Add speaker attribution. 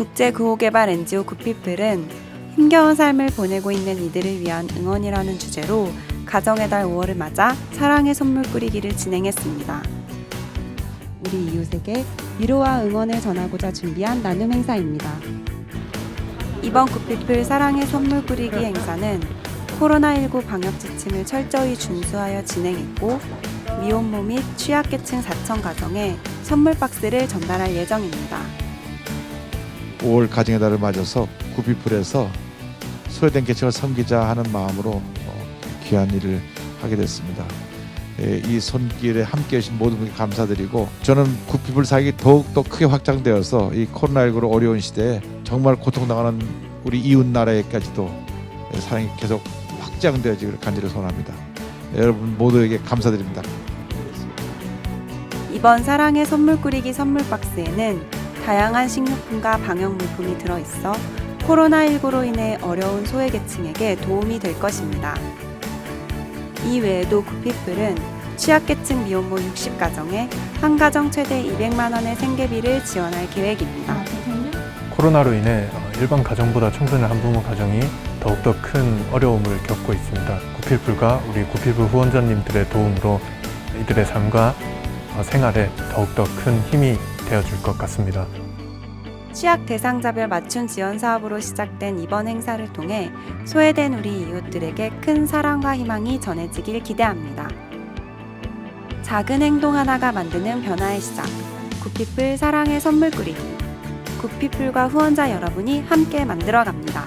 Speaker 1: 국제 구호개발 NGO 구피플은 힘겨운 삶을 보내고 있는 이들을 위한 응원이라는 주제로 가정의 달 5월을 맞아 사랑의 선물 뿌리기를 진행했습니다. 우리 이웃에게 위로와 응원을 전하고자 준비한 나눔 행사입니다. 이번 구피플 사랑의 선물 뿌리기 행사는 코로나19 방역 지침을 철저히 준수하여 진행했고 미혼모 및 취약계층 4천 가정에 선물 박스를 전달할 예정입니다.
Speaker 2: 5월 가정의 달을 맞아서 구비풀에서 소외된 계층을 섬기자 하는 마음으로 어, 귀한 일을 하게 됐습니다. 예, 이 손길에 함께 해주신 모든 분께 감사드리고 저는 구피풀 사역이 더욱더 크게 확장되어서 이 코로나19로 어려운 시대에 정말 고통당하는 우리 이웃 나라에까지도 사랑이 계속 확장되어지기를 간절히 소원합니다. 여러분 모두에게 감사드립니다.
Speaker 1: 이번 사랑의 선물 꾸리기 선물 박스에는 다양한 식료품과 방역 물품이 들어있어 코로나19로 인해 어려운 소외계층에게 도움이 될 것입니다. 이 외에도 구피플은 취약계층 미혼모 60가정에 한 가정 최대 200만 원의 생계비를 지원할 계획입니다.
Speaker 3: 코로나로 인해 어, 일반 가정보다 청소년 한부모 가정이 더욱더 큰 어려움을 겪고 있습니다. 구필풀과 우리 구필풀 후원자님들의 도움으로 이들의 삶과 어, 생활에 더욱더 큰 힘이 되어줄 것 같습니다.
Speaker 1: 취약 대상자별 맞춤 지원 사업으로 시작된 이번 행사를 통해 소외된 우리 이웃들에게 큰 사랑과 희망이 전해지길 기대합니다. 작은 행동 하나가 만드는 변화의 시작. 구피플 사랑의 선물 꾸리기. 구피플과 후원자 여러분이 함께 만들어 갑니다.